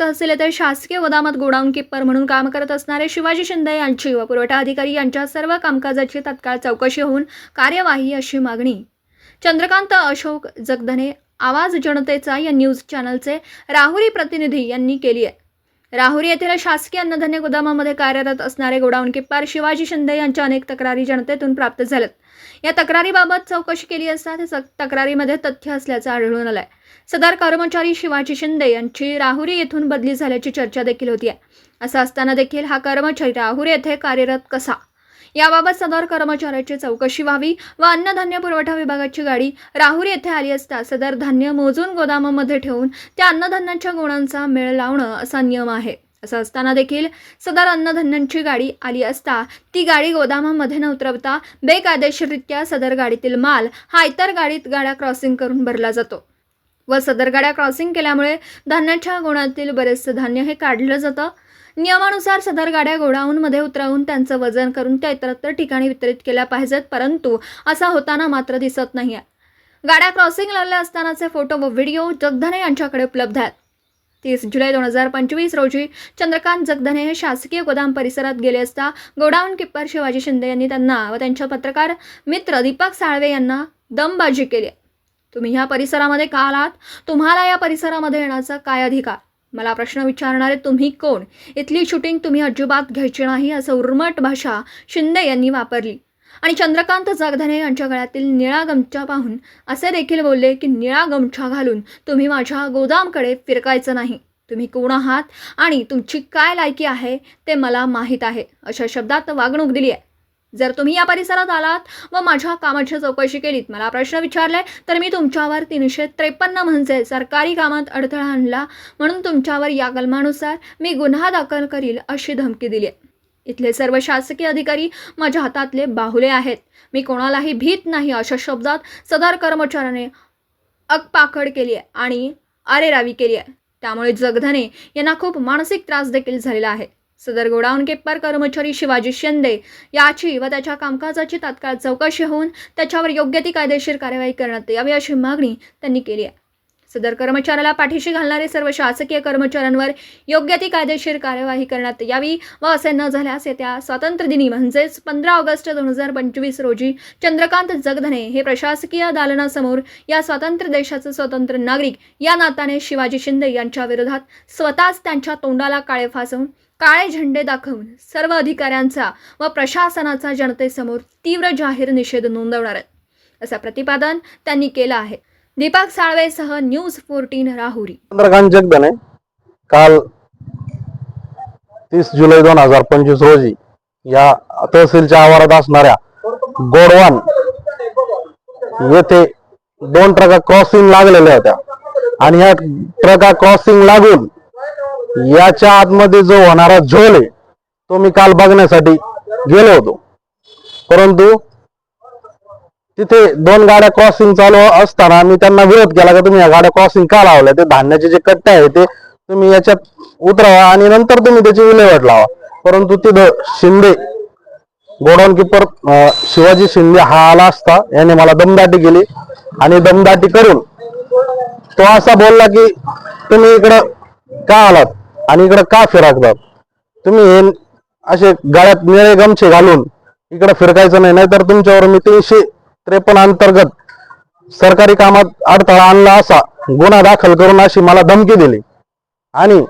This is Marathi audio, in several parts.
तहसील येथे शासकीय गोदामात गोडाऊन किप्पर म्हणून काम करत असणारे शिवाजी शिंदे यांची व पुरवठा अधिकारी यांच्या सर्व कामकाजाची तत्काळ चौकशी होऊन कार्यवाही अशी मागणी. चंद्रकांत अशोक जगधने आवाज जनतेचा या न्यूज चॅनलचे राहुरी प्रतिनिधी यांनी केली आहे. राहुरी येथील शासकीय अन्नधान्य गोदामामध्ये कार्यरत असणारे गोडाऊन किप्पार शिवाजी शिंदे यांच्या अनेक तक्रारी जनतेतून प्राप्त झाल्यात. या तक्रारीबाबत चौकशी केली असता त्या तक्रारीमध्ये तथ्य असल्याचं आढळून आलंय. सदर कर्मचारी शिवाजी शिंदे यांची राहुरी येथून बदली झाल्याची चर्चा देखील होती असं असताना देखील हा कर्मचारी राहुरी येथे कार्यरत कसा? याबाबत सदर कर्मचाऱ्याची चौकशी व्हावी व अन्नधान्य पुरवठा विभागाची गाडी राहुरी येथे आली असता सदर धान्य मोजून गोदामामध्ये ठेवून त्या अन्नधान्याच्या गुणांचा मेळ लावणं असा नियम आहे. असं असताना देखील सदर अन्नधान्यांची गाडी आली असता ती गाडी गोदामामध्ये न उतरवता बेकायदेशीररित्या सदर गाडीतील माल हा इतर गाडीत गाड्या क्रॉसिंग करून भरला जातो व सदर गाड्या क्रॉसिंग केल्यामुळे धान्याच्या गुणातील बरेचसे धान्य हे काढलं जातं. नियमानुसार सदर गाड्या गोडाऊनमध्ये उतरवून त्यांचं वजन करून त्या इतरत्र ठिकाणी वितरित केल्या पाहिजेत परंतु असा होताना मात्र दिसत नाही आहे गाड्या क्रॉसिंग लावल्या असतानाचे फोटो व व्हिडिओ जगधने यांच्याकडे उपलब्ध आहेत. तीस जुलै दोन हजार पंचवीस रोजी चंद्रकांत जगधने हे शासकीय गोदाम परिसरात गेले असता गोडाऊन किप्पर शिवाजी शिंदे यांनी त्यांना व त्यांच्या पत्रकार मित्र दीपक साळवे यांना दमबाजी केली तुम्ही ह्या परिसरामध्ये का आलात? तुम्हाला या परिसरामध्ये येण्याचा काय अधिकार? मला प्रश्न विचारणारे तुम्ही कोण? इथली शूटिंग तुम्ही अजिबात घ्यायची नाही असं उर्मट भाषा शिंदे यांनी वापरली. आणि चंद्रकांत जागधने यांच्या गळ्यातील निळा गमछा पाहून असे देखील बोलले की निळा गमछा घालून तुम्ही माझ्या गोदामकडे फिरकायचं नाही. तुम्ही कोण आहात आणि तुमची काय लायकी आहे ते मला माहीत आहे अशा शब्दात वागणूक दिली आहे. जर तुम्ही या परिसरात आलात व माझ्या कामाची चौकशी केलीत मला प्रश्न विचारले तर मी तुमच्यावर तीनशे त्रेपन्न म्हणजे सरकारी कामात अडथळा आणला म्हणून तुमच्यावर या कलमानुसार मी गुन्हा दाखल करील अशी धमकी दिली. आहे इथले सर्व शासकीय अधिकारी माझ्या हातातले बाहुले आहेत. मी कोणालाही भीत नाही अशा शब्दात सदर कर्मचाऱ्याने अकपाखड केली आहे आणि अरेरावी केली आहे त्यामुळे जगधने यांना खूप मानसिक त्रास देखील झालेला आहे. सदर गोडाऊन केप्पर कर्मचारी शिवाजी शिंदे याची व त्याच्या कामकाजाची तात्काळ चौकशी होऊन त्याच्यावर योग्य ती कायदेशीर कार्यवाही करण्यात यावी अशी मागणी त्यांनी केली आहे. सदर कर्मचाऱ्याला पाठीशी घालणारे सर्व शासकीय कर्मचाऱ्यांवर योग्य ती कायदेशीर कार्यवाही करण्यात यावी व असे न झाल्यास येत्या स्वातंत्र्य दिनी म्हणजेच पंधरा ऑगस्ट दोन हजार पंचवीस रोजी चंद्रकांत जगधने हे प्रशासकीय दालनासमोर या स्वातंत्र्य देशाचे स्वतंत्र नागरिक या नात्याने शिवाजी शिंदे यांच्या विरोधात स्वतःच त्यांच्या तोंडाला काळे फासवून काळे झेंडे दाखवून सर्व अधिकाऱ्यांचा व प्रशासनाचा जनतेसमोर तीव्र जाहीर निषेध नोंदवणार आहेत. असं प्रतिपादन त्यांनी केलं आहे. दीपक साळवेसह न्यूज फोर्टीन राहुरी. चंद्रकांत जगदने काल तीस जुलै दोन हजार पंचवीस रोजी या तहसीलच्या आवारात असणाऱ्या गोडवान येथे दोन ट्रका क्रॉसिंग लागलेल्या होत्या. आणि ह्या ट्रका क्रॉसिंग लागून याच्या आतमध्ये जो होणारा झोल आहे तो मी काल बघण्यासाठी गेलो होतो. परंतु तिथे दोन गाड्या क्रॉसिंग चालू असताना मी त्यांना विरोध केला का तुम्ही या गाड्या क्रॉसिंग का लावल्या? ते धान्याचे जे कट्टे आहे ते तुम्ही याच्यात उतरवा आणि नंतर तुम्ही त्याची विल्हेवाट लावा. परंतु तिथं शिंदे गोडाऊन किपर शिवाजी शिंदे हा आला असता. याने मला दमदाटी केली आणि दमदाटी करून तो असा बोलला की तुम्ही इकडं का आलात आणि इकडं का फिराकतात तुम्ही हे असे गळ्यात निळे गमछे घालून इकडं फिरकायचं नाही नाहीतर तुमच्यावर मी तीनशे त्रेपन्न अंतर्गत सरकारी कामात अडथळा आणला असा गुन्हा दाखल करून अशी मला धमकी दिली. आणि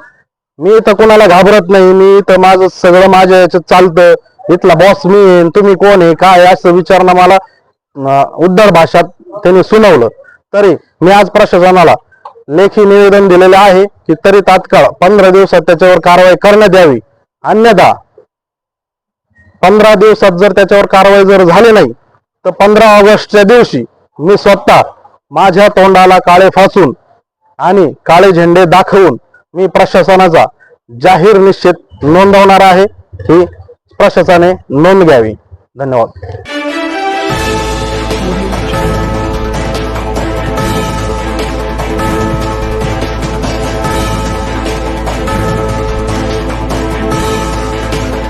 मी इथं कोणाला घाबरत नाही मी इथं माझं सगळं माझ्या याच्यात चालतं इथला बॉस मी आहे, तुम्ही कोण आहे काय असं विचारणं मला उद्धार भाषात त्यांनी सुनावलं. तरी मी आज प्रशासनाला लेखी निवेदन दिलेले आहे की तरी तात्काळ पंधरा दिवसात त्याच्यावर कारवाई करण्यात यावी. अन्यथा पंधरा दिवसात जर त्याच्यावर कारवाई जर झाली नाही तर पंधरा ऑगस्टच्या दिवशी मी स्वतः माझ्या तोंडाला काळे फासून आणि काळे झेंडे दाखवून मी प्रशासनाचा जाहीर निश्चित नोंदवणार आहे. ही प्रशासनाने नोंद घ्यावी. धन्यवाद.